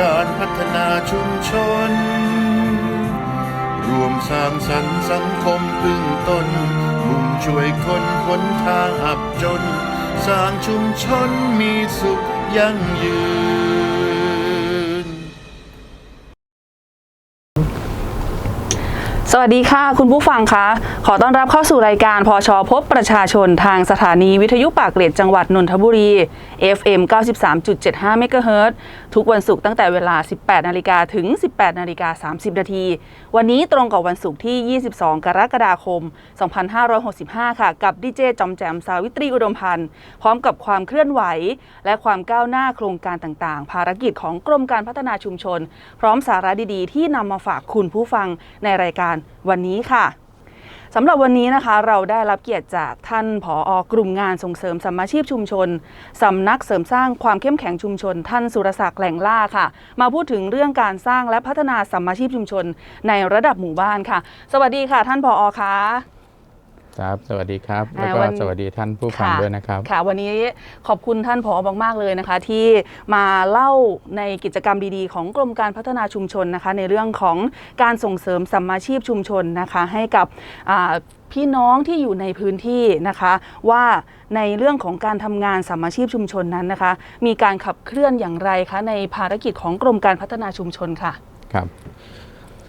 การพัฒนาชุมชน รวมสร้างสรรค์สังคมพึ่งตน มุ่งช่วยคนพ้นทางอับจน สร้างชุมชนมีสุขยั่งยืน สวัสดีค่ะคุณผู้ฟังคะ ขอต้อนรับเข้าสู่รายการพอชอพบประชาชนทางสถานีวิทยุปากเกร็ดจังหวัดนนทบุรี FM 93.75เมกะเฮิรตซ์ทุกวันศุกร์ตั้งแต่เวลา 18 นาฬิกาถึง 18 นาฬิกา 30 นาที วันนี้ตรงกับวันศุกร์ที่ 22 กรกฎาคม 2565 ค่ะ กับดีเจจอมแจมสาวิตรีอุดมพันธ์ พร้อมกับความเคลื่อนไหว และความก้าวหน้าโครงการต่างๆ ภารกิจของกรมการพัฒนาชุมชน พร้อมสาระดีๆ ที่นำมาฝากคุณผู้ฟังในรายการวันนี้ค่ะสำหรับวันนี้นะคะเราได้รับเกียรติจากท่านผออกลุ่มงานส่งเสริมสัมมาชีพชุมชนสำนักเสริมสร้างความเข้มแข็งชุมชน ท่านสุรศักดิ์แหล่งล่าค่ะ มาพูดถึงเรื่องการสร้างและพัฒนาสัมมาชีพชุมชน ในระดับหมู่บ้านค่ะ สวัสดีค่ะ ท่านผอคะ ครับ สวัสดีครับอ่าแล้วก็วัน สวัสดีท่านผู้ฟังค่ะด้วยนะครับ ค่ะ วันนี้ขอบคุณท่านผอมากๆเลยนะคะ ที่มาเล่าในกิจกรรมดีๆ ของกรมการพัฒนาชุมชนนะคะ ในเรื่องของการส่งเสริมสัมมาชีพชุมชนนะคะ ให้กับอ่าพี่น้องที่อยู่ในพื้นที่นะคะ ว่าในเรื่องของการทำงานสัมมาชีพชุมชนนั้นนะคะ มีการขับเคลื่อนอย่างไรคะในภารกิจของกรมการพัฒนาชุมชนค่ะ ครับ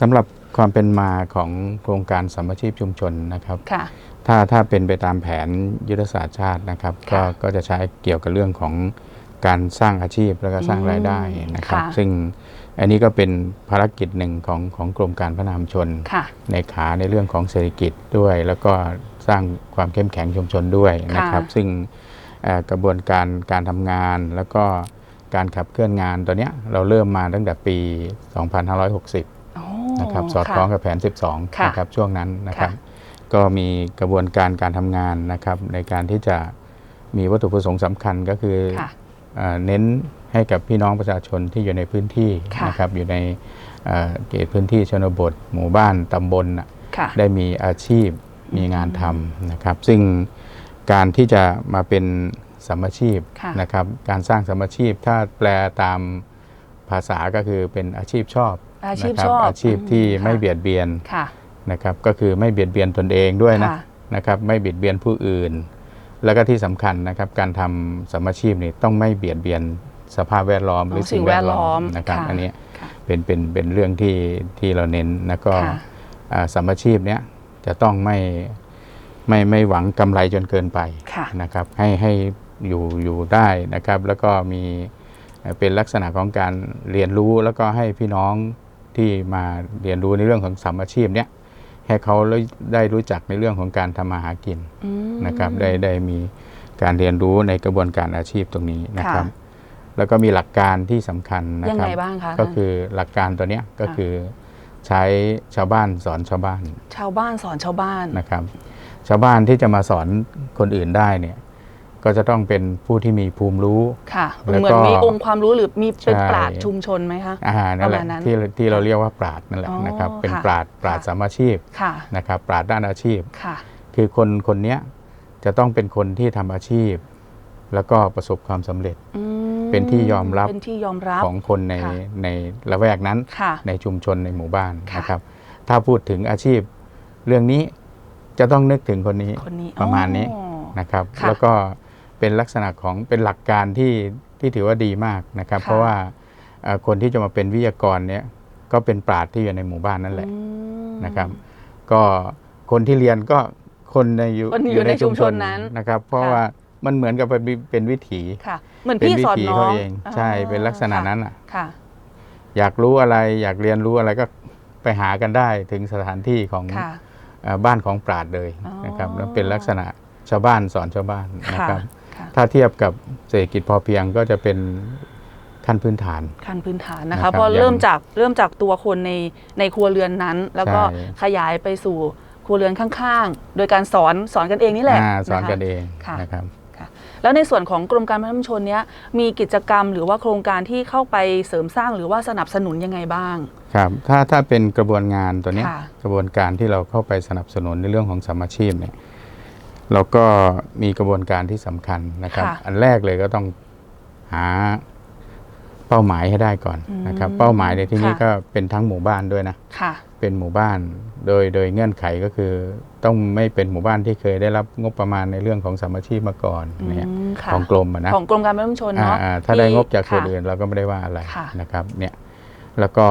สำหรับความเป็นมาของโครงการสามัชีพชุมชนนะครับ ค่ะ ถ้าถ้าเป็นไปตามแผนยุทธศาสตร์ชาตินะครับก็ค่ะก็จะใช้เกี่ยวกับเรื่องของการสร้างอาชีพแล้วก็สร้างอืมรายได้นะครับค่ะซึ่งอันนี้ก็เป็นภารกิจหนึ่งของของกรมการพัฒนาชุมชนค่ะในขาในเรื่องของเศรษฐกิจด้วย แล้วก็สร้างความเข้มแข็งชุมชนด้วยนะครับค่ะซึ่งเอ่อกระบวนการการทำงานแล้วก็การขับเคลื่อนงานตัวเนี้ยเราเริ่มมาตั้งแต่ปี 2560โอ้นะครับสอดคล้องกับแผน 12ค่ะนะครับช่วงนั้นนะครับค่ะ ก็มีกระบวนการการทำงานนะครับ ในการที่จะมีวัตถุประสงค์สำคัญก็คือค่ะเอ่อเน้นให้กับพี่น้องประชาชนที่อยู่ในพื้นที่ค่ะนะครับอยู่ในเอ่อเขตพื้นที่ชนบท หมู่บ้านตำบลน่ะค่ะ ได้มีอาชีพมีงานทำนะครับ ซึ่งการที่จะมาเป็นสัมมาชีพค่ะ นะครับการสร้างสัมมาชีพถ้าแปลตามภาษาก็คือเป็นอาชีพชอบอาชีพนะครัชอบอาชีพที่อืมไม่ค่ะเบียดเบียน ค่ะ นะครับก็คือไม่เบียดเบียนตนเองด้วยนะค่ะนะครับไม่เบียดเบียนผู้อื่น แล้วก็ที่สำคัญนะครับการทำสัมมาชีพนี่ต้องไม่เบียดเบียนสภาพแวดล้อมหรือสิ่สิ่งงแวแวดดล้ล้ออมมนะครับค่ะอันเนี้ยค่ะเป็นเป็นเป็นเรื่องที่ที่เราเน้นแล้วก็ค่ะอ่าสัมมาชีพเนี้ยจะต้องไม่ไม่ไม่หวังกำไรจนเกินไปค่ะนะครับให้ให้อยู่อยู่ได้นะครับ แล้วก็มีเอ่อเป็นลักษณะของการเรียนรู้แล้วก็ให้พี่น้องที่มาเรียนรู้ในเรื่องของสัมมาชีพเนี้ย ให้เขาได้รู้จักในเรื่องของการทำมาหากินอืมนะครับ ได้ได้มีการเรียนรู้ในกระบวนการอาชีพตรงนี้นะครับค่ะแล้วก็มีหลักการที่สำคัญนะยังครับไงบ้างคะก็คือหลักการตัวเนี้ยก็คือใช้ชาวบ้านสอนชาวบ้าน ชาวบ้านสอนชาวบ้านนะครับ ชาวบ้านที่จะมาสอนคนอื่นได้เนี่ย ก็จะต้องเป็นผู้ที่มีภูมิรู้ค่ะแล้วเหมือนก็มีองค์ความรู้หรือมีเป็นใช่ปราดชุมชนไหมคะอาหารนั่นแหละประมาณนั้นที่ที่เราเรียกว่าปราดนั่นแหละอ๋อนะครับเป็นค่ะปราดปราดค่ะสามาชีพค่ะนะครับปราดด้านอาชีพค่ะคือคนคนเนี้ยจะต้องเป็นคนที่ทำอาชีพ แล้วก็ประสบความสำเร็จอืมเป็นที่ยอมรับเป็นที่ยอมรับของคนในค่ะในละแวกนั้นค่ะในชุมชนในหมู่บ้านค่ะนะครับ ถ้าพูดถึงอาชีพ เรื่องนี้จะต้องนึกถึงคนนี้คนนี้ประมาณนี้อ๋อนะครับค่ะแล้วก็ เป็นลักษณะของเป็นหลักการที่ที่ถือว่าดีมากนะครับค่ะเพราะว่าเอ่อคนที่จะมาเป็นวิทยากรเนี่ยก็เป็นปราดที่อยู่ในหมู่บ้านนั่นแหละอืมนะครับ ก็คนที่เรียนก็คนในอยู่คนอยู่ในชุมชนนั้นนะครับ เพราะค่ะว่ามันเหมือนกับเป็นเป็นวิถีค่ะเหมือนเป็นพี่วิสอนถีน้อเขางเองใช่เป็นลักษณะนั้นอะค่ะอยากรู้อะไรอยากเรียนรู้อะไรก็ไปหากันได้ถึงสถานที่ของค่ะเอ่อบ้านของปราดเลยอ๋อนะครับ แล้วเป็นลักษณะชาวบ้านสอนชาวบ้านนะค่ะครับค่ะ ถ้าเทียบกับเศรษฐกิจพอเพียงก็จะเป็นขั้นพื้นฐานขั้นพื้นฐานนะนะครัคะบเพราะอย่างเริ่มจากเริ่มจากตัวคนในในครัวเรือนนั้น แล้วก็ใช่ขยายไปสู่ครัวเรือนข้างๆ โดยการสอนสอนกันเองนี่แหละอ่าสอนะคะกันเองค่ะนะครับค่ะแล้วในส่วนของกรมการพัฒนาชุมชนเนี้ยมีกิจกรรมหรือว่าโครงการที่เข้าไปเสริมสร้างหรือว่าสนับสนุนยังไงบ้างครับถ้าถ้าเป็นกระบวนงานตัวเนี้ยค่ะกระบวนการที่เราเข้าไปสนับสนุนในเรื่องของสมมาชีพเนี่ย เราก็มีกระบวนการที่สำคัญนะครับ ค่ะอันแรกเลยก็ต้องหาเป้าหมายให้ได้ก่อนนะครับ อืมเป้าหมายในที่นี้ค่ะ ก็เป็นทั้งหมู่บ้านด้วยนะ ค่ะ เป็นหมู่บ้านโดยโดยเงื่อนไขก็คือ ต้องไม่เป็นหมู่บ้านที่เคยได้รับงบประมาณในเรื่องของสามัคคีมาก่อนอืมเนี่ยค่ะ ของกรมอะนะของกรมการประชาชนอ่าเนาะอ่าถ้าได้งบจากส่วนค่ะอื่นเราก็ไม่ได้ว่าอะไรค่ะนะครับเนี่ยแล้วก็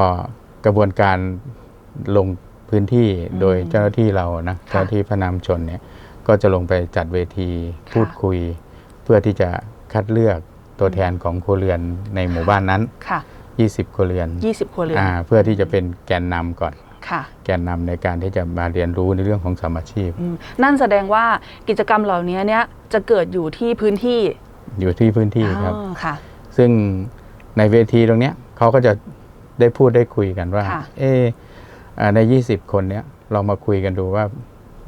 กระบวนการลงพื้นที่อืมโดยเจ้าหน้าที่เรานะค่ะ เจ้าหน้าที่พระนามชนเนี่ย ก็จะลงไปจัดเวทีค่ะพูดคุย เพื่อที่จะคัดเลือกตัวแทนของครัวเรือนในหมู่บ้านนั้นค่ะ20ครัวเรือน20ครัวเรือนอ่าเพื่อที่จะเป็นแกนนำก่อนค่ะแกนนำในการที่จะมาเรียนรู้ในเรื่องของสามัคคีพอืมนั่นแสดงว่ากิจกรรมเหล่านี้เนี่ยจะเกิดอยู่ที่พื้นที่ อยู่ที่พื้นที่ครับอ๋อค่ะ ซึ่งในเวทีตรงเนี้ยเขาก็จะได้พูดได้คุยกันว่าค่ะเอออ่าใน 20 คนเนี้ยเรามาคุยกันดูว่า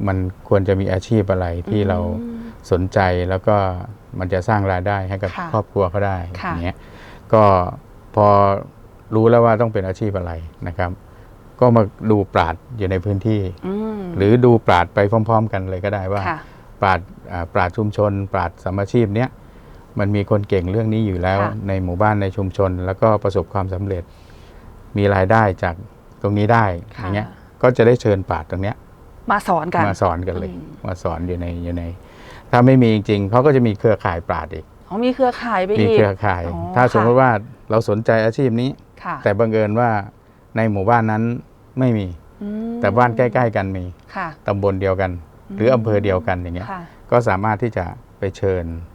มันควรจะมีอาชีพอะไรที่เราอืมสนใจแล้วก็มันจะสร้างรายได้ให้กับค่ะครอบครัวเขาได้ค่ะอย่างเงี้ยก็พอรู้แล้วว่าต้องเป็นอาชีพอะไรนะครับ ก็มาดูปราดอยู่ในพื้นที่อืมหรือดูปราดไปพร้อม ๆ กันเลยก็ได้ว่าค่ะปราดอ่าปราดชุมชน ปราดสามาชีพเนี้ยมันมีคนเก่งเรื่องนี้อยู่แล้วค่ะในหมู่บ้านในชุมชน แล้วก็ประสบความสำเร็จ มีรายได้จากตรงนี้ได้ค่ะอย่างเงี้ยก็จะได้เชิญปราดตรงเนี้ย มาสอนกันมาสอนกันเลยอืมมาสอนอยู่ในอยู่ใน ถ้าไม่มีจริงๆเขาก็จะมีเครือข่ายปราดอีกอ๋อมีเครือข่ายไปมีอีกเครือข่ายอ๋อถ้าสมมค่ะติว่าเราสนใจอาชีพนี้ค่ะแต่บังเอิญว่าในหมู่บ้านนั้นไม่มีอืมแต่บ้านใกล้ ๆ กันมีค่ะตำบลเดียวกัน หรืออำเภอเดียวกันอย่างเงี้ยค่ะก็สามารถที่จะไปเชิญเพ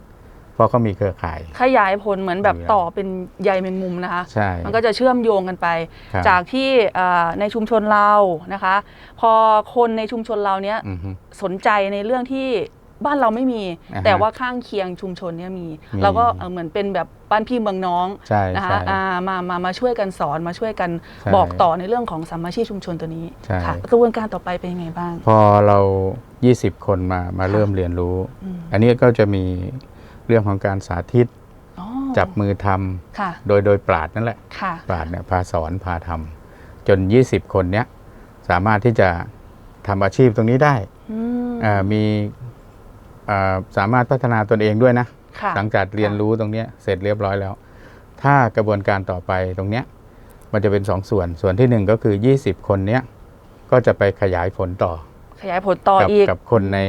ราะเขามีเครือข่าย ขยายผลเหมือนแบบดีแล้วต่อเป็นใยแมงมุมนะคะ ใช่ มันก็จะเชื่อมโยงกันไป ครับจากที่เอ่อในชุมชนเรานะคะ พอคนในชุมชนเราเนี้ยอือฮึ สนใจในเรื่องที่บ้านเราไม่มี อ่าฮะแต่ว่าข้างเคียงชุมชนเนี้ยมี มี เราก็เอ่อเหมือนเป็นแบบบ้านพี่เมืองน้องใช่นะคะใช่ อ่ามามามาช่วยกันสอนมาช่วยกันใช่บอกต่อในเรื่องของสามัคคีชุมชนตัวนี้ใช่ ค่ะกระบวนการต่อไปเป็นยังไงบ้าง พอเรา 20 คนมามาเริ่มเรียนรู้ อืม อันนี้ก็จะมีเรื่องของการสาธิตอ๋อจับมือทำค่ะโดยโดยปราดนั่นแหละค่ะปราดเนี่ยพาสอนพาทำจน 20 คนเนี้ยสามารถที่จะทำอาชีพตรงนี้ได้อืมอ่ามีอ่าสามารถพัฒนาตนเองด้วยนะค่ะหลังจากเรียนรู้ตรงเนี้ยเสร็จเรียบร้อยแล้ว ถ้ากระบวนการต่อไปตรงเนี้ยมันจะเป็นสองส่วนส่วนที่หนึ่งก็คือ 20 คนเนี้ยก็จะไปขยายผลต่อ ขยายผลต่อกัอีกกับคนใน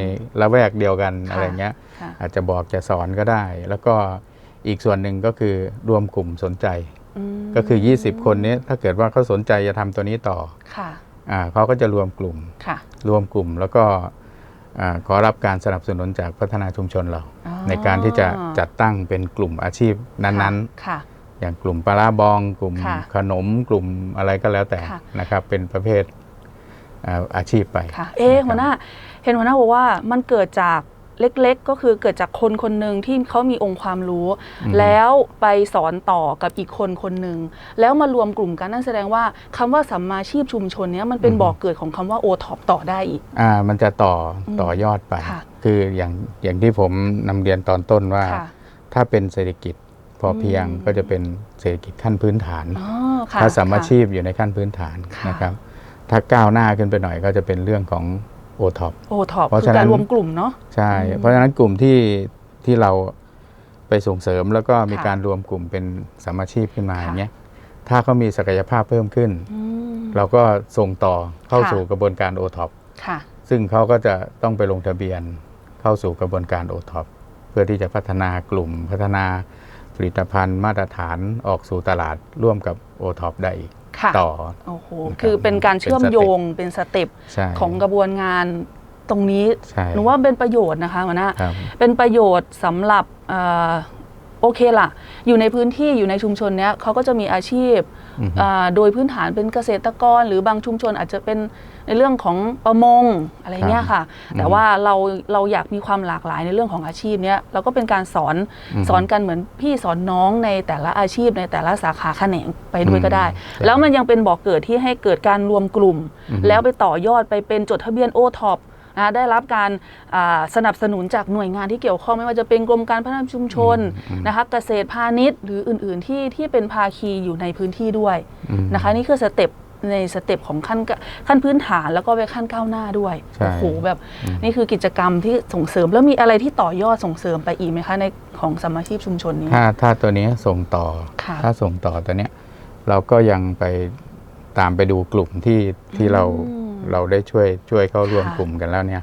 ละแวกเดียวกันค่ะอะไรเงี้ยค่ะอาจจะบอกจะสอนก็ได้ แล้วก็อีกส่วนหนึ่งก็คือรวมกลุ่มสนใจมก็คือ 20 คนนี้ถ้าเกิดว่าเขาสนใจจะทำตัวนี้ต่อค่ะอ่าเขาก็จะรวมกลุ่มค่ะรวมกลุ่มแล้วก็อ่าขอรับการสนับสนุนจากพัฒนาชุมชนเราอ๋อในการที่จะจัดตั้งเป็นกลุ่มอาชีพนั้นค่ะๆอย่างกลุ่มปลาร้าบอง กลุ่มค่ะขนมกลุ่มอะไรก็แล้วแต่ค่ะนะครับเป็นประเภท อ่าอาชีพไปค่ะเอ๊ะะครับหัวหน้าเห็นหัวหน้าบอกว่ามันเกิดจากเล็กๆ ก็คือเกิดจากคนคนหนึ่งที่เขามีองค์ความรู้อืมแล้วไปสอนต่อกับอีกคนคนหนึ่งแล้วมารวมกลุ่มกันนั่นแสดงว่าคำว่าสัมมาชีพชุมชนเนี้ยมันเป็นบ่อกเกิดของคำว่าโอท็อปต่อได้อีกอ่ามันจะต่ออมต่อยอดไปค่ะคืออย่างอย่างที่ผมนำเรียนตอนต้นว่าค่ะถ้าเป็นเศรษฐกิจพอเพียงอืมก็จะเป็นเศรษฐกิจขั้นพื้นฐานอ๋อค่ะถ้าสามาค่ะชีพอยู่ในขั้นพื้นฐานค่ะนะครับ ถ้าก้าวหน้าขึ้นไปหน่อยก็จะเป็นเรื่องของโอท็อปโอท็อปเพราะคือฉะนั้นการรวมกลุ่มเนาะใช่อืมเพราะฉะนั้นกลุ่มที่ที่เราไปส่งเสริมแล้วก็มีค่ะการรวมกลุ่มเป็นสามาชีพขึ้นมาค่ะอย่างเงี้ยถ้าเขามีศักยภาพเพิ่มขึ้นอืมเราก็ส่งต่อเข้าค่ะสู่กระบวนการโอท็อปค่ะซึ่งเขาก็จะต้องไปลงทะเบียนเข้าสู่กระบวนการโอท็อปเพื่อที่จะพัฒนากลุ่มพัฒนาผลิตภัณฑ์มาตรฐานออกสู่ตลาดร่วมกับโอท็อปได้อีกค่ะ ต่อโอ้โหนะครับคือเป็นการเชื่อมเป็นสเต็ปโยงเป็นสเต็ปใช่ของกระบวนงานตรงนี้ใช่หนูว่าเป็นประโยชน์นะคะหัวหน้าครับเป็นประโยชน์สำหรับเอ่อโอเคล่ะ อยู่ในพื้นที่อยู่ในชุมชนเนี้ยเขาก็จะมีอาชีพอือฮึอ่า โดยพื้นฐานเป็นเกษตรกร หรือบางชุมชนอาจจะเป็นในเรื่องของประมงอะไรเงี้ยค่ะ แต่ว่าเราเราอยากมีความหลากหลายในเรื่องของอาชีพเนี้ยเราก็เป็นการสอนอือฮึสอนกันเหมือนพี่สอนน้องในแต่ละอาชีพในแต่ละสาขาแขนงไปด้วยก็ได้อืมใช่แล้วมันยังเป็นบอกเกิดที่ให้เกิดการรวมกลุ่มอือฮึแล้วไปต่อยอดไปเป็นจดทะเบียนโอท็อป นะได้รับการอ่าสนับสนุนจากหน่วยงานที่เกี่ยวข้องไม่ว่าจะเป็นกรมการพัฒนาชุมชนอืมนะคะเกษตรพาณิชย์หรืออื่น ๆ ที่ที่เป็นภาคีอยู่ในพื้นที่ด้วยอืมนะคะนี่คือสเต็ปในสเต็ปของขั้นกขั้นพื้นฐานแล้วก็ไปขั้นก้าวหน้าด้วยใช่โอ้โหแบบนี่คือกิจกรรมที่ส่งเสริมแล้วมีอะไรที่ต่อยอดส่งเสริมไปอีกไหมคะในของสมมาชีพชุมชนนี้ ถ้าถ้าตัวนี้ส่งต่อค่ะถ้าส่งต่อตัวเนี้ยเราก็ยังไปตามไปดูกลุ่มที่ที่เราอืม เราได้ช่วยช่วยเข้าร่วมค่ะกลุ่มกันแล้วเนี่ย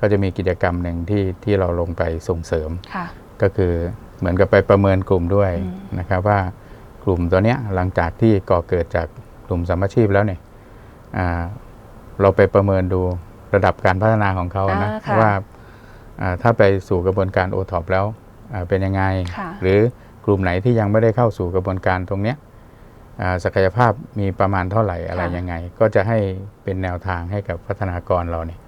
ก็จะมีกิจกรรมหนึ่งที่ที่เราลงไปส่งเสริมค่ะก็คือเหมือนกับไปประเมินกลุ่มด้วยอืมนะครับว่ากลุ่มตัวเนี้ยหลังจากที่ก่อเกิดจากกลุ่มสามัชีพแล้วเนี่ยอ่าเราไปประเมินดูระดับการพัฒนาของเขานะอ่าค่ะว่าอ่าถ้าไปสู่กระบวนการโอท็อปแล้วอ่าเป็นยังไงค่ะหรือกลุ่มไหนที่ยังไม่ได้เข้าสู่กระบวนการตรงเนี้ยอ่า ศักยภาพมีประมาณเท่าไหร่อะไรยังไง ก็จะให้เป็นแนวทางให้กับพัฒนากรเราเนี่ย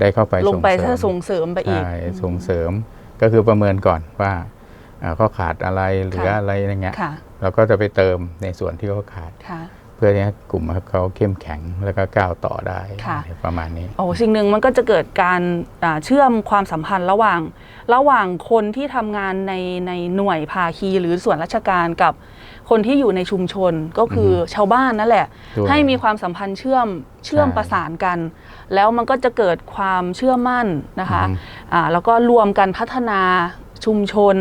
ได้เข้าไปลงไปเสริถ้ามส่งเสริมไปอีกใช่ส่งเสริมก็คือประเมินก่อนว่าอ่าเขาขาดอะไรเหลืออะไรอย่างเงี้ยค่ะเราก็จะไปเติมในส่วนที่เขาขาดค่ะเพื่อที่ให้กลุ่มเขาเข้มแข็งแล้วก็ก้าวต่อได้ค่ะประมาณนี้โอ้สิ่งหนึ่งมันก็จะเกิดการอ่าเชื่อมความสัมพันธ์ระหว่าง ระหว่างคนที่ทำงานในในหน่วยภาคีหรือส่วนราชการกับ คนที่อยู่ในชุมชนก็คืออชาวบ้านนั่นแหละ ด้วย ให้มีความสัมพันธ์เชื่อมเชื่อมใช่ประสานกัน แล้วมันก็จะเกิดความเชื่อมั่นนะคะอือฮึอ่าแล้วก็รวมกันพัฒนาชุมชน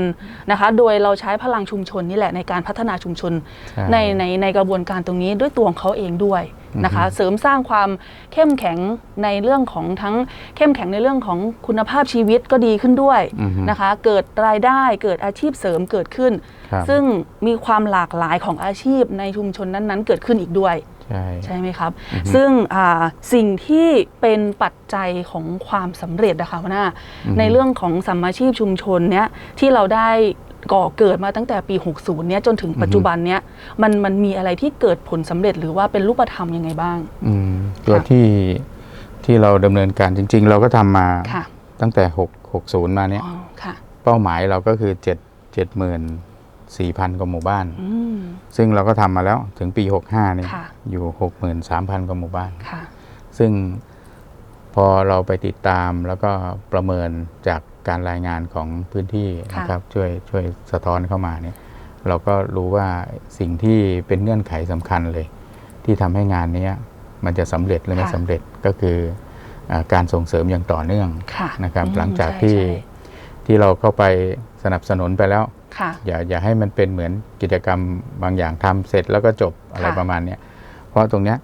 นะคะ โดยเราใช้พลังชุมชนนี่แหละในการพัฒนาชุมชน ใช่ ในในในกระบวนการตรงนี้ด้วยตัวของเขาเองด้วย นะคะอือฮึเสริมสร้างความเข้มแข็งในเรื่องของทั้งเข้มแข็งในเรื่องของคุณภาพชีวิตก็ดีขึ้นด้วยอือฮึนะคะ เกิดรายได้เกิดอาชีพเสริมเกิดขึ้นครับซึ่งมีความหลากหลายของอาชีพในชุมชนนั้นๆ เกิดขึ้นอีกด้วยใช่ใช่ไหมครับ ซึ่งอ่าสิ่งที่เป็นปัจจัยของความสำเร็จนะคะหัวหน้าในเรื่องของสัมมาชีพชุมชนเนี้ยที่เราได้ ก่อเกิดมาตั้งแต่ปี 60 เนี้ยจนถึงปัจจุบันเนี้ยมันมันมีอะไรที่เกิดผลสำเร็จหรือว่าเป็นรูปธรรมยังไงบ้างอืมตัวค่ะที่ที่เราดำเนินการจริง ๆ เราก็ทำมาค่ะตั้งแต่ 6 60 มาเนี่ยอ๋อค่ะเป้าหมายเราก็คือ 7 74,000กว่าหมู่บ้านอืมซึ่งเราก็ทำมาแล้วถึงปี 65เนี่ยค่ะอยู่63,000กว่าหมู่บ้านค่ะซึ่งพอเราไปติดตามแล้วก็ประเมินจาก การรายงานของพื้นที่ค่ะนะครับช่วยช่วยสะท้อนเข้ามาเนี่ยเราก็รู้ว่าสิ่งที่เป็นเงื่อนไขสำคัญเลย ที่ทำให้งานเนี้ยมันจะสำเร็จหรือไม่สำเร็จก็คืออาการส่งเสริมอย่างต่อเนื่องค่ะนะครับอืมหลังจากใช่ที่ใช่ที่เราเข้าไปสนับสนุนไปแล้วค่ะอย่าอย่าให้มันเป็นเหมือนกิจกรรมบางอย่างทำเสร็จแล้วก็จบอะไรค่ะประมาณเนี้ยเพราะตรงเนี้ย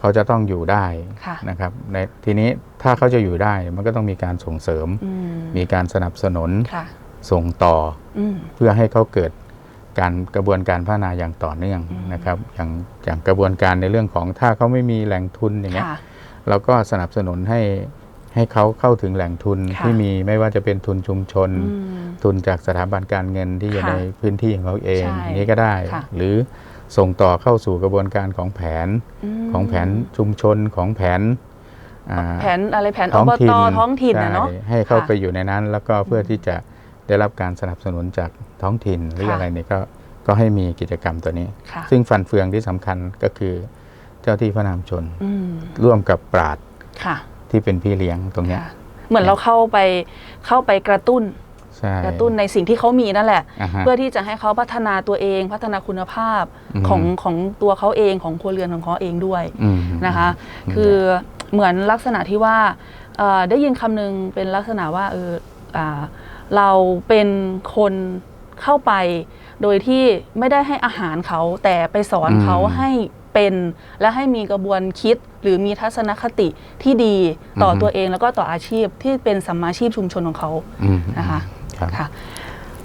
เขาจะต้องอยู่ได้ค่ะนะครับในทีนี้ถ้าเขาจะอยู่ได้มันก็ต้องมีการส่งเสริมอืมมีการสนับสนุนค่ะส่งต่ออืมเพื่อให้เขาเกิดการกระบวนการพัฒนาอย่างต่อเนื่องนะครับอย่างอย่างกระบวนการในเรื่องของถ้าเขาไม่มีแหล่งทุนอย่างเงี้ยค่ะเราก็สนับสนุนให้ให้เขาเข้าถึงแหล่งทุนค่ะที่มีไม่ว่าจะเป็นทุนชุมชนอืมทุนจากสถาบันการเงินที่อยู่ค่ะในพื้นที่ของเขาเองใช่อย่างนี้ก็ได้ค่ะหรือ ส่งต่อเข้าสู่กระบวนการของแผนมของแผนชุมชนของแผนอ่าแผนอะไรแผนท้อองบถิ่ตนท้องถิ่นนะเนาะใช่ให้เข้าค่ะไปอยู่ในนั้น แล้วก็เพื่อที่จะได้รับการสนับสนุนจากท้องถิ่นหรือค่ะอะไรเนี่ยก็ก็ให้มีกิจกรรมตัวนี้ค่ะซึ่งฟันเฟืองที่สำคัญก็คือเจ้าที่พระนามชนอืมร่วมกับปราดค่ะที่เป็นพี่เลี้ยงตรงเนี้ยค่ะเหมือนเราเข้าไปเข้าไปกระตุ้นใช่ กระตุ้นในสิ่งที่เขามีนั่นแหละอ่าฮะเพื่อที่จะให้เขาพัฒนาตัวเองพัฒนาคุณภาพอืมของของตัวเขาเองของครัวเรือนของเขาเองด้วยอืมนะคะอืมคือเหมือนลักษณะที่ว่าเอ่อได้ยินคำหนึงเป็นลักษณะว่าเอออ่าเราเป็นคนเข้าไป โดยที่ไม่ได้ให้อาหารเขาแต่ไปสอนอืมเขาให้เป็นและให้มีกระบวนคิดหรือมีทัศนคติที่ดีต่อออฮึตัวเองแล้วก็ต่ออาชีพที่เป็นสัมมาชีพชุมชนของเขาอืมนะคะ ครับค่ะ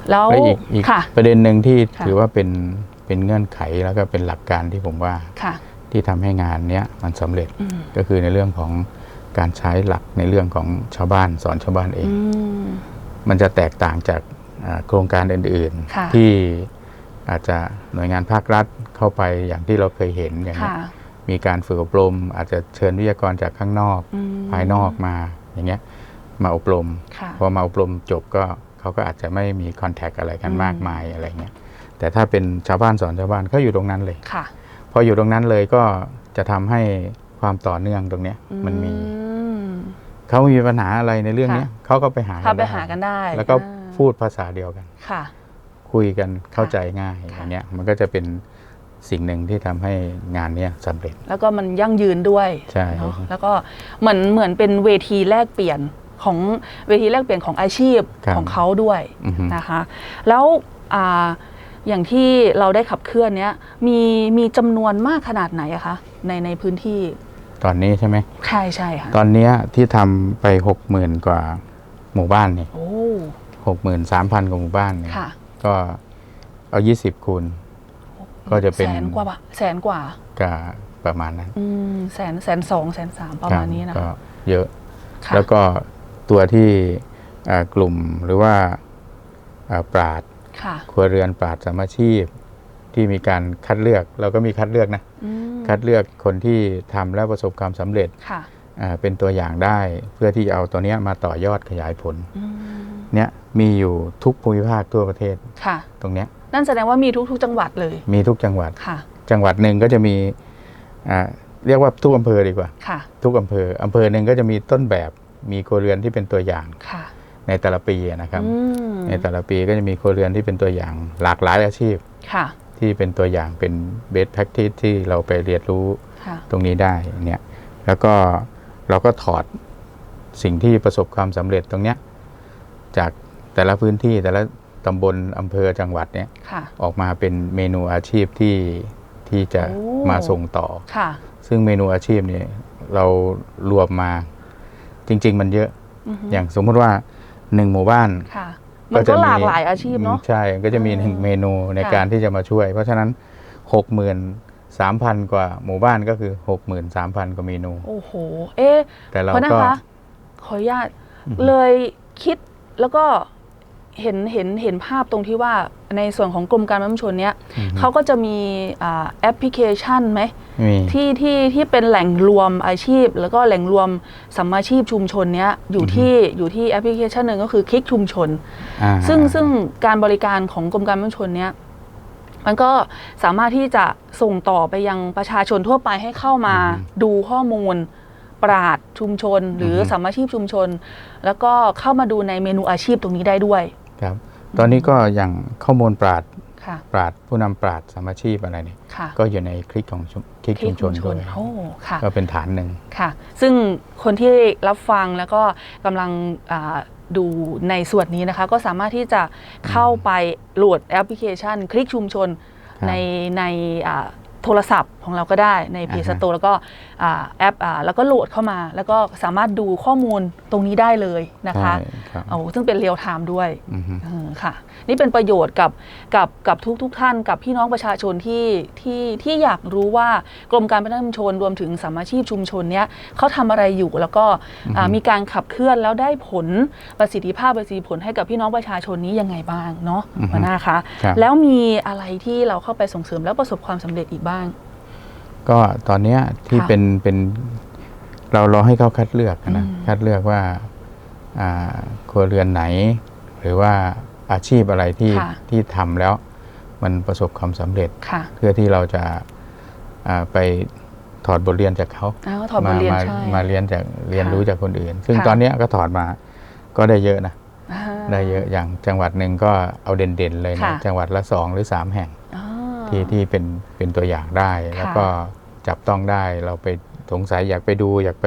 แล้วและอีกอีกค่ะ ประเด็นหนึ่งที่ค่ะ ถือว่าเป็นเป็นเงื่อนไขแล้วก็เป็นหลักการที่ผมว่าค่ะ ที่ทำให้งานเนี้ยมันสำเร็จอืมก็คือในเรื่องของการใช้หลักในเรื่องของชาวบ้านสอนชาวบ้านเอง อืม มันจะแตกต่างจากอ่าโครงการอื่นค่ะ ๆ ที่อาจจะหน่วยงานภาครัฐเข้าไปอย่างที่เราเคยเห็นอย่างนี้ค่ะยมีการฝึกอบรม อาจจะเชิญวิทยากรจากข้างนอก อืมภายนอกมาอย่างเงี้ยมาอบรม ค่ะ พอมาอบรมจบก็ เขาก็อาจจะไม่มีคอนแทคอะไรกันอืมมากมายอะไรเงี้ยแต่ถ้าเป็นชาวบ้านสอนชาวบ้านเขาอยู่ตรงนั้นเลยค่ะพออยู่ตรงนั้นเลยก็จะทำให้ความต่อเนื่องตรงเนี้ยมันมีอืมเขามีปัญหาอะไรในเรื่องเนี้ยค่ะเขาก็ไปหาเข้าไปด้หากันได้ แล้วก็อ่าพูดภาษาเดียวกันค่ะ คุยกันเข้าใจง่ายค่ะอย่างเงี้ยมันก็จะเป็นสิ่งหนึ่งที่ทำให้งานเนี้ยสำเร็จ แล้วก็มันยั่งยืนด้วยใช่เนอะแล้วก็เหมือนเหมือนเป็นเวทีแลกเปลี่ยน ของเวทีแลกเปลี่ยนของอาชีพครับของเขาด้วยอือฮึนะคะแล้วอาอย่างที่เราได้ขับเคลื่อนเนี้ยมีมีจำนวนมากขนาดไหนอะคะในในพื้นที่ตอนนี้ใช่ไหมใช่ใช่ค่ะตอนเนี้ยที่ทำไปหกหมื่นกว่าหมู่บ้านเนี่ยโอ้หกหมื่นสามพันกว่าหมู่บ้านเนี่ยค่ะก็เอายี่สิบคูณก็จะเป็นแสนกว่าบะแสนกว่าก็ประมาณนั้นอืมแสนแสนสองแสนสามประมาณนี้นะก็คะเยอะค่ะแล้วก็ ตัวที่อ่ากลุ่มหรือว่าอ่าปราดค่ะครัวเรือนปราดสามัคชีพ ที่มีการคัดเลือกเราก็มีคัดเลือกนะอืมคัดเลือกคนที่ทำแล้วประสบความสำเร็จค่ะอ่าเป็นตัวอย่างได้เพื่อที่จะเอาตัวเนี้ยมาต่อยอดขยายผลอืมเนี้ยมีอยู่ทุกภูมิภาคทั่วประเทศค่ะ ตรงเนี้ยนั่นแสดงว่ามีทุก ๆ จังหวัดเลย มีทุกจังหวัดค่ะ จังหวัดหนึ่งก็จะมีอ่าเรียกว่าทุกอำเภอดีกว่าค่ะทุกอำเภออำเภอหนึ่งก็จะมีต้นแบบ มีครัวเรือนที่เป็นตัวอย่างค่ะในแต่ละปีนะครับอืมในแต่ละปีก็จะมีครัวเรือนที่เป็นตัวอย่างหลากหลายอาชีพค่ะที่เป็นตัวอย่างเป็นเบสแพ็กที่ที่เราไปเรียนรู้ค่ะตรงนี้ได้เนี่ยแล้วก็เราก็ถอดสิ่งที่ประสบความสำเร็จตรงเนี้ยจากแต่ละพื้นที่แต่ละตำบลอำเภอจังหวัดเนี่ยค่ะออกมาเป็นเมนูอาชีพที่ที่จะโอ้มาส่งต่อค่ะซึ่งเมนูอาชีพเนี่ยเรารวมมา จริง ๆ มันเยอะอือฮึอย่างสมมติว่าหนึ่งหมู่บ้านค่ะมันก็จะหลากหลายอาชีพเนาะใช่มันก็จะมีหนึ่งอืมเมนูในค่ะการที่จะมาช่วย เพราะฉะนั้นหกหมื่นสามพันกว่าหมู่บ้านก็คือหกหมื่นสามพันกว่าเมนู โอ้โห เอ๊ะแต่เราเพราะนะก็คะขออนุญาตอือฮึเลยคิดแล้วก็ เห็นเห็นเห็นภาพตรงที่ว่าในส่วนของกรมการบังคับชนเนี้ยอือฮึเขาก็จะมีอ่าแอปพลิเคชันไหมมีที่ที่ที่เป็นแหล่งรวมอาชีพ แล้วก็แหล่งรวมสัมมาชีพชุมชนเนี้ยอยู่อือฮึที่อยู่ที่แอปพลิเคชันหนึ่งก็คือคลิกชุมชนอ่าซึ่งซึ่งการบริการของกรมการบังคับชนเนี้ยมันก็สามารถที่จะส่งต่อไปยังประชาชนทั่วไปให้เข้ามาดูข้อมูลปราดชุมชน หรืออสัมมาชีพชุมชน แล้วก็เข้ามาดูในเมนูอาชีพตรงนี้ได้ด้วย ครับตอนนี้ก็อย่างข้อมูลปราดค่ะปราดผู้นำปราดสามาชีพอะไรเนี่ยค่ะก็อยู่ในคลิกของชุมคลิกชุมชนด้วยโอ้ค่ะก็เป็นฐานหนึ่งค่ะ ซึ่งคนที่รับฟังแล้วก็กำลังอ่าดูในส่วนนี้นะคะ ก็สามารถที่จะเข้าไปโหลดแอปพลิเคชัน คลิกชุมชนครับในในอ่าโทรศัพท์ ของเราก็ได้ใน Play อ่าฮะ Store แล้วก็อ่าแอปอ่าแล้วก็โหลดเข้ามา แล้วก็สามารถดูข้อมูลตรงนี้ได้เลยนะคะใช่ครับโอ้ซึ่งเป็นเรียลไทม์ด้วย อือฮึ เออค่ะนี่เป็นประโยชน์กับกับกับทุกทุกท่านกับพี่น้องประชาชนที่ที่ที่อยากรู้ว่ากรมการพัฒนาชุมชนรวมถึงสามาชีพชุมชนเนี้ยเขาทำอะไรอยู่แล้วก็อ่ามีการขับเคลื่อนแล้วได้ผลประสิทธิภาพประสิทธิผลให้กับพี่น้องประชาชนนี้ยังไงบ้างเนาะอือฮึหัวหน้าคะ ครับ แล้วมีอะไรที่เราเข้าไปส่งเสริมแล้วประสบความสำเร็จอีกบ้าง ก็ตอนเนี้ยที่ค่ะเป็นเป็นเรารอให้เขาคัดเลือกนะอืม คัดเลือกว่าอ่าครัวเรือนไหน หรือว่าอาชีพอะไรที่ค่ะ ที่ทำแล้วมันประสบความสำเร็จ ค่ะเพื่อที่เราจะอ่าไปถอดบทเรียนจากเขาอ้าวถอดบทเรียนมาใช่ มาเรียนจากเรียนค่ะรู้จากคนอื่น ซึ่งค่ะ ตอนเนี้ยก็ถอดมาก็ได้เยอะนะ อ่า ได้เยอะอย่างจังหวัดหนึ่งก็เอาเด่นๆเลยนะค่ะ จังหวัดละสองหรือสามแห่ง อ่า ที่ที่เป็นเป็นตัวอย่างได้ แล้วก็จับต้องได้เราไปสงสัยอยากไปดูอยากไป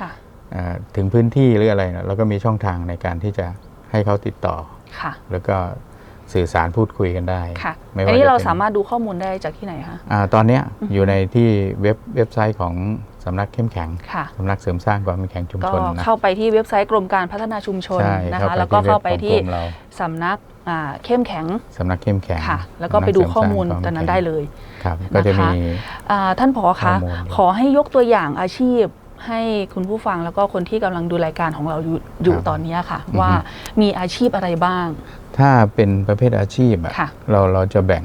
ค่ะเอ่อถึงพื้นที่หรืออะไรนะเราก็มีช่องทางในการที่จะให้เขาติดต่อค่ะแล้วก็สื่อสารพูดคุยกันได้ค่ะไม่อัว่านนี้จะเราเป็นสามารถดูข้อมูลได้จากที่ไหนคะอาตอนเนี้ยอยู่ในที่เว็บเว็บไซต์ของสำนักเข้มแข็งค่ะสำนักเสริมสร้างความเข้มแข็งชุมก็ชนนะเข้าไปที่เว็บไซต์กรมการพัฒนาชุมชนใช่นะคะ แล้วก็เข้าไปที่ว็บของกรมเราสำนักอ่า เข้มแข็งสำนักเข้มแข็งค่ะ แล้วก็ไปดูข้อมูลสำกเสริสร้างตอนนั้นได้เลยครับก็จะมีอ่าท่านผอข้คะอมูลขอให้ยกตัวอย่างอาชีพให้คุณผู้ฟังแล้วก็คนที่กำลังดูรายการของเราอยู่อยู่ตอนนี้ค่ะ ว่ามีอาชีพอะไรบ้าง ถ้าเป็นประเภทอาชีพอะค่ะเราเราจะแบ่ง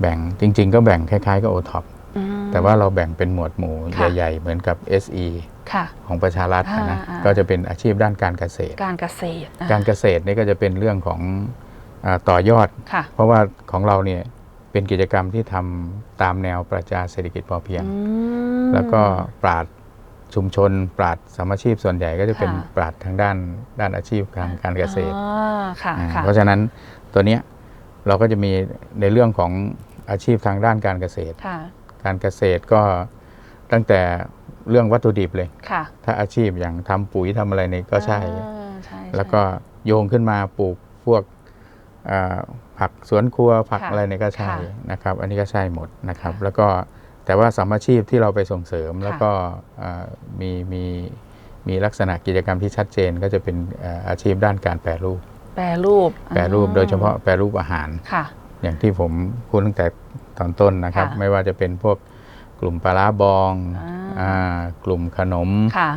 แบ่งจริง ๆ ก็แบ่งคล้ายๆกับโอท็อปอืมแต่ว่าเราแบ่งเป็นหมวดหมู่ค่ะใหญ่ ๆ เหมือนกับ SE ค่ะ ของประชารัฐนะอ่าอ่าก็จะเป็นอาชีพด้านการเกษตร การเกษตรอะการเกษตรนี่ก็จะเป็นเรื่องของอาต่อยอดค่ะเพราะว่าของเราเนี่ยเป็นกิจกรรมที่ทำตามแนวปรัชญาเศรษฐกิจพอเพียงอืมแล้วก็ปราดชุมชน ปราดสามาชีพส่วนใหญ่ก็จะเป็นค่ะปราดทางด้านด้านอาชีพทางการเกษตรอ่าค่ะอ่าค่ะเพราะฉะนั้นตัวเนี้ยเราก็จะมีในเรื่องของอาชีพทางด้านการเกษตรค่ะการเกษตรก็ตั้งแต่ เรื่องวัตถุดิบเลย ค่ะถ้าอาชีพอย่างทำปุ๋ยทำอะไรนี่ก็ใช่ อ่าใช่แล้วก็โยงขึ้นมาปลูกพวกอ่าผักสวนครัวผักอะไรเนี่ยก็ใช่นะครับ อันนี้ก็ใช่หมดนะครับแล้วก็แต่ว่าสัมมาชีพที่เราไปส่งเสริมแล้วก็อ่ามีมีมีลักษณะกิจกรรมที่ชัดเจนก็จะเป็นอ่าอาชีพด้านการแปรรูป แปรรูปแปรรูปอ่โดยเฉพาะแปรรูปอาหาร ค่ะ อย่างที่ผมพูดตั้งแต่ตอนต้นนะครับ ค่ะไม่ว่าจะเป็นพวก กลุ่มปลาร้าบองอ่าอ่ากลุ่มขนมค่ะ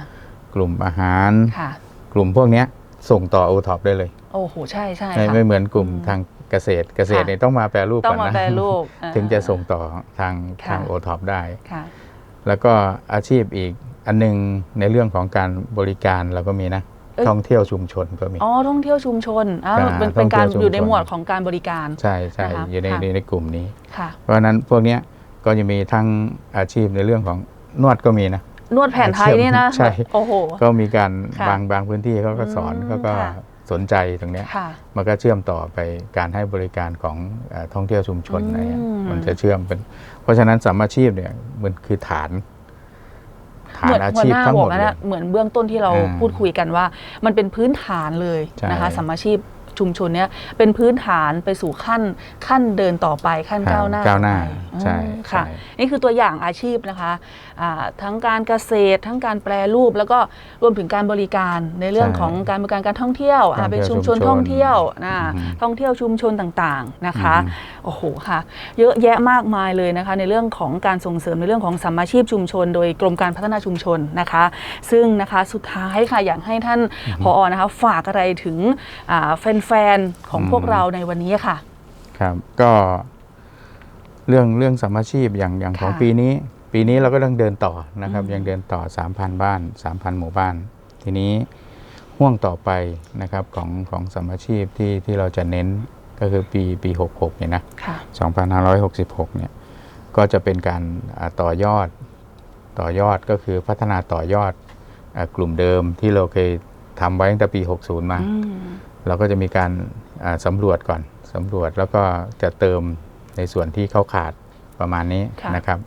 กลุ่มอาหารค่ะกลุ่มพวกเนี้ยส่งต่อโอท็อปได้เลย โอ้โห ใช่ใช่ไม่ค่ะไม่เหมือนกลุ่มทางเกษตร เกษตรค่ะเนี่ยต้องมาแปรรูปต้อก่งอนมานะแปรรูปอ่าถึงจะส่งต่อทางค่ะทางโอท็อปได้ค่ะแล้วก็อาชีพอีกอันหนึงในเรื่องของการบริการเราก็มีนะเอ้ยท่องเที่ยวชุมชนก็มี อ๋อ ท่องเที่ยวชุมชนอ่าอ่าเป็นเป็นการท่องเที่ยวชุมอยู่ในชนหมวดของการบริการ ใช่ใช่นะคะอยู่ในค่ะในในกลุ่มนี้ค่ะเพราะฉะนั้นพวกเนี้ย ก็จะมีทั้งอาชีพในเรื่องของนวดก็มีนะ นวดแผนไทยนี่นะใช่โอ้โหก็มีการค่ะบางบางพื้นที่เขาก็สอนอืมเขาก็ค่ะสนใจตรงเนี้ยค่ะมันก็เชื่อมต่อไปการให้บริการของเออท่องเที่ยวชุมชนอืมอะไรเงี้ยมันจะเชื่อมเป็น เพราะฉะนั้นสัมมาชีพเนี่ยมันคือฐานฐาเหนมือนอาหัวชีพหน้าทั้งบหอมกดนะเลยนะเหมือนเบื้องต้นที่เราอ่าพูดคุยกันว่า มันเป็นพื้นฐานเลยใช่นะคะสัมมาชีพ ชุมชนเนี้ยเป็นพื้นฐานไปสู่ขั้นขั้นเดินต่อไปขั้นครับก้าวหน้าก้าวหน้าต่อไปใช่อืมค่ะใช่นี่คือตัวอย่างอาชีพนะคะอ่าทั้งการเกษตร ทั้งการแปรรูป แล้วก็รวมถึงการบริการในเรื่องใช่ของการบริการการท่องเที่ยวอ่าท่องเป็นเที่ยวชุมชนชุมชนท่องเที่ยวนะอือฮึท่องเที่ยวชุมชนต่างๆนะคะอือฮึโอ้โหค่ะ เยอะแยะมากมายเลยนะคะ ในเรื่องของการส่งเสริมในเรื่องของสัมมาชีพชุมชน โดยกรมการพัฒนาชุมชนนะคะ ซึ่งนะคะสุดท้ายค่ะอยากให้ท่านผอนะคะฝากอะไรถึงอ่าแฟนๆของพวกอืมเราในวันนี้ค่ะ ครับก็เรื่องเรื่องสัมมาชีพอย่างอย่างของค่ะปีนี้ ปีนี้เราก็ต้องเดินต่อนะครับอืมยังเดินต่อ 3,000 บ้าน 3,000 หมู่บ้าน ทีนี้ห่วงต่อไปนะครับของของสัมมาชีพที่ที่เราจะเน้นก็คือปีปี 66 เนี่ยนะค่ะ2566 เนี่ยก็จะเป็นการอ่าต่อยอดต่อยอดก็คือพัฒนาต่อยอดอากลุ่มเดิมที่เราเคยทำไว้ตั้งแต่ปี 60 มาอืม เราก็จะมีการอ่าสำรวจก่อนสำรวจแล้วก็จะเติมในส่วนที่เขาขาดประมาณนี้ค่ะนะครับ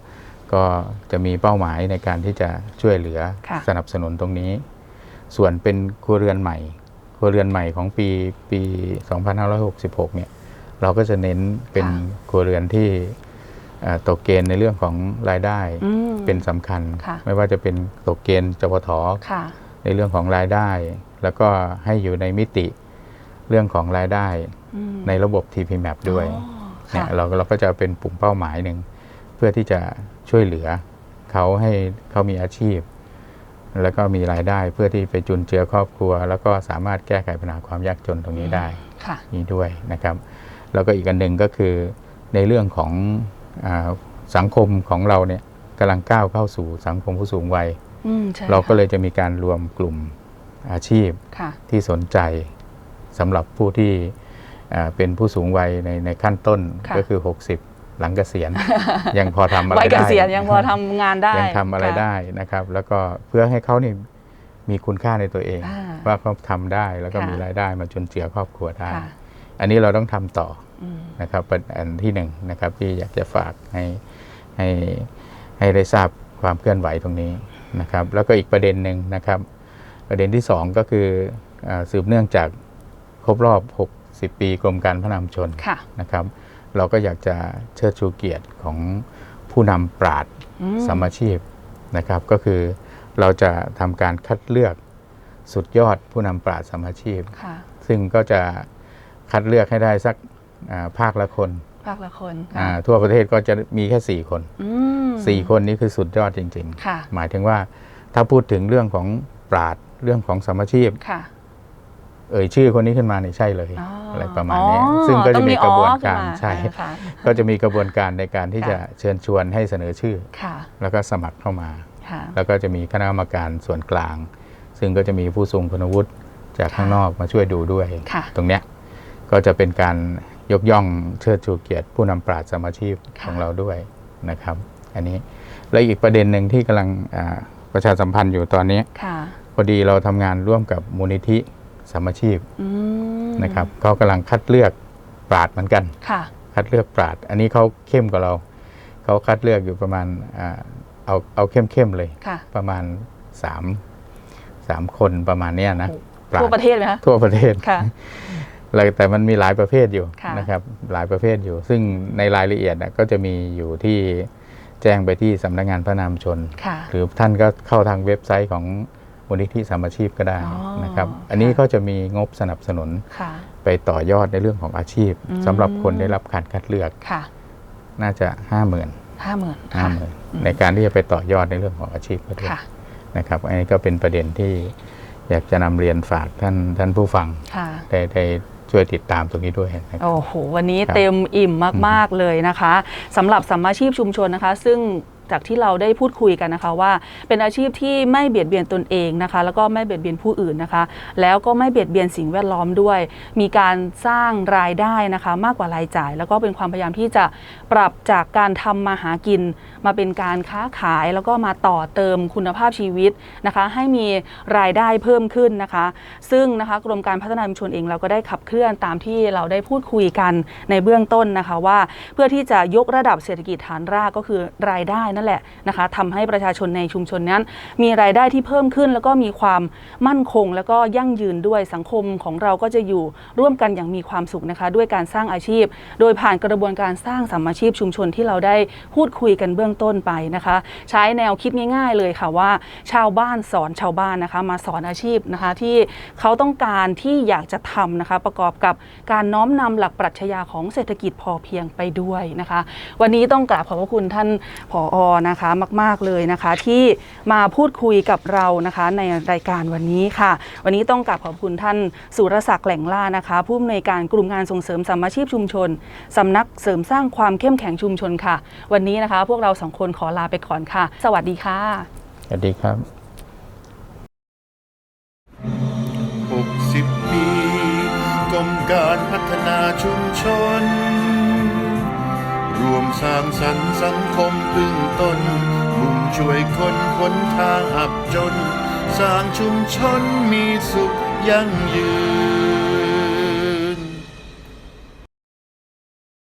ก็จะมีเป้าหมายในการที่จะช่วยเหลือค่ะสนับสนุนตรงนี้ ส่วนเป็นครัวเรือนใหม่ครัวเรือนใหม่ของปีปี 2566 เนี่ยเราก็จะเน้นเป็นครัวเรือนที่อ่าตกเกณฑ์ในเรื่องของรายได้อืมเป็นสำคัญค่ะไม่ว่าจะเป็นตกเกณฑ์จปทค่ะในเรื่องของรายได้ แล้วก็ให้อยู่ในมิติ เรื่องของรายได้อืมในระบบ TPMAP ด้วยอ๋อเนี่ค่ะยเราเราก็จะเป็นปุ่มเป้าหมายหนึ่ง เพื่อที่จะช่วยเหลือเขาให้เขามีอาชีพ แล้วก็มีรายได้เพื่อที่ไปจุนเจือครอบครัว แล้วก็สามารถแก้ไขปัญหาความยากจนตรงนี้ได้ค่ะนี้ด้วยนะครับ แล้วก็อีกอันหนึ่งก็คือในเรื่องของอาสังคมของเราเนี่ยกำลังก้าวเข้าสู่สังคมผู้สูงวัยอืมใช่เราก็ค่ะเลยจะมีการรวมกลุ่มอาชีพค่ะที่สนใจ สำหรับผู้ที่อ่าเป็นผู้สูงวัยในในขั้นต้นค่ะก็คือ 60 หลังเกษียณ ยังพอทำอะไรวัยเกได้ษียณยังพอทำงานได้ยังทำอะไรค่ได้นะครับ แล้วก็เพื่อให้เขานี่มีคุณค่าในตัวเองอ่าว่าเขาทำได้แล้วก็ค่ะมีรายได้มาจุนเจือครอบครัวได้ค่ะอันนี้เราต้องทำต่ออืมนะครับเป็นอันที่หนึ่งนะครับที่อยากจะฝากให้ให้ให้ได้ทราบความเคลื่อนไหวตรงนี้นะครับ แล้วก็อีกประเด็นหนึ่งนะครับ ประเด็นที่สองก็คืออาสืบเนื่องจาก ครบรอบ 60 ปีกรมการพัฒนาชุมชนค่ะนะครับ เราก็อยากจะเชิดชูเกียรติของผู้นำปราดอืมสามาชีพนะครับ ก็คือเราจะทำการคัดเลือกสุดยอดผู้นำปราดสามาชีพค่ะซึ่งก็จะคัดเลือกให้ได้สักอ่าภาคละคนภาคละคนอ่าค่ะทั่วประเทศก็จะมีแค่ 4 คนอืม4คนนี้คือสุดยอดจริงค่ะๆหมายถึงว่าถ้าพูดถึงเรื่องของปราดเรื่องของสามาชีพค่ะ เอ่ยชื่อคนนี้ขึ้นมานี่ใช่เลยอ๋อออะไรประมาณนี้อ๋อซึ่งก็ต้จะอมีกระบวนอ๋อการขึ้นมาใช่อ่าค่ะก็จะมีกระบวนการในการที่ค่ะจะเชิญชวนให้เสนอชื่อค่ะแล้วก็สมัครเข้ามาค่ะแล้วก็จะมีคณะกรรมการส่วนกลาง ซึ่งก็จะมีผู้ทรงคุณวุฒิจากข้างนอกมาช่วยดูด้วยค่ะตรงเนี้ยก็จะเป็นการยกย่องเชิดชูเกียรติผู้นำปราชญ์สามาชีพค่ะของเราด้วยนะครับ อันนี้และอีกประเด็นหนึ่งที่กำลังอ่าประชาสัมพันธ์อยู่ตอนนี้ค่ะพอดีเราทำงานร่วมกับมูลนิธิ สามาชีพอืมนะครับเขากำลังคัดเลือกปราดเหมือนกันค่ะคคัดเลือกปราด อันนี้เขาเข้มกว่าเราเขาคัดเลือกอยู่ประมาณอ่าเอาเอาเข้มเข้มๆเลยค่ะประมาณสามสามคนประมาณเนี้ยนะปราดทั่วประเทศไหมคะทั่วประเทศค่ะแล้วแต่มันมีหลายประเภทอยู่ค่ะนะครับ หลายประเภทอยู่ ซึ่งในรายละเอียดน่ะก็จะมีอยู่ที่แจ้งไปที่สำนักงานพระนามชนค่ะหรือท่านก็เข้าทางเว็บไซต์ของ มูลนิธิสามัคชีพก็ได้อ๋อนะครับอันค่ะนี้ก็จะมีงบสนับสนุนค่ะไปต่อยอดในเรื่องของอาชีพอืมสำหรับคนได้รับการคัดเลือกค่ะน่าจะห้าหมื่นห้าหมื่นห้าหมื่นในการที่จะไปต่อยอดในเรื่องของอาชีพก็ด้วยค่ะนะครับอันนี้ก็เป็นประเด็นที่อยากจะนำเรียนฝากท่านท่านผู้ฟังค่ะได้ได้ช่วยติดตามตรงนี้ด้วยนะครับโอ้โหวันนี้ครับเต็มอิ่มมาก ๆ เลยนะคะสำหรับสัมมาชีพชุมชนนะคะ ซึ่ง จากที่เราได้พูดคุยกันนะคะว่า เป็นอาชีพที่ไม่เบียดเบียนตนเองนะคะ แล้วก็ไม่เบียดเบียนผู้อื่นนะคะ แล้วก็ไม่เบียดเบียนสิ่งแวดล้อมด้วย มีการสร้างรายได้นะคะ มากกว่ารายจ่าย แล้วก็เป็นความพยายามที่จะปรับจากการทำมาหากิน มาเป็นการค้าขายแล้วก็มาต่อเติมคุณภาพชีวิตนะคะ ให้มีรายได้เพิ่มขึ้นนะคะ ซึ่งนะคะกรมการพัฒนาชุมชนเองเราก็ได้ขับเคลื่อนตามที่เราได้พูดคุยกันในเบื้องต้นนะคะว่า เพื่อที่จะยกระดับเศรษฐกิจฐานรากก็คือรายได้นั่นแหละนะคะทำให้ประชาชนในชุมชนนั้น มีรายได้ที่เพิ่มขึ้น แล้วก็มีความมั่นคง แล้วก็ยั่งยืนด้วยสังคมของเราก็จะอยู่ร่วมกันอย่างมีความสุขนะคะ ด้วยการสร้างอาชีพ โดยผ่านกระบวนการสร้างสัมมาชีพชุมชนที่เราได้พูดคุยกันเบื้องต้นไปนะคะ ใช้แนวคิดง่าย ๆ เลยค่ะว่า ชาวบ้านสอนชาวบ้านนะคะมาสอนอาชีพนะคะที่เขาต้องการที่อยากจะทำนะคะประกอบกับการน้อมนำหลักปรัชญาของเศรษฐกิจพอเพียงไปด้วยนะคะ วันนี้ต้องกราบขอบพระคุณท่านผอนะคะมาก ๆเลยนะคะ ที่มาพูดคุยกับเรานะคะ ในรายการวันนี้ค่ะ วันนี้ต้องกราบขอบคุณท่านสุรศักดิ์แหล่งล่านะคะ ผู้อำนวยการกลุ่มงานส่งเสริมสามาชีพชุมชนสำนักเสริมสร้างความเข้มแข็งชุมชนค่ะ วันนี้นะคะ พวกเราสองคนขอลาไปก่อนค่ะ สวัสดีค่ะสวัสดีครับ60ปีกรมการพัฒนาชุมชน รวมสร้างสรรค์สังคมพึ่งตน มุ่งช่วยคนพ้นทางอับจน สร้างชุมชนมีสุขยั่งยืน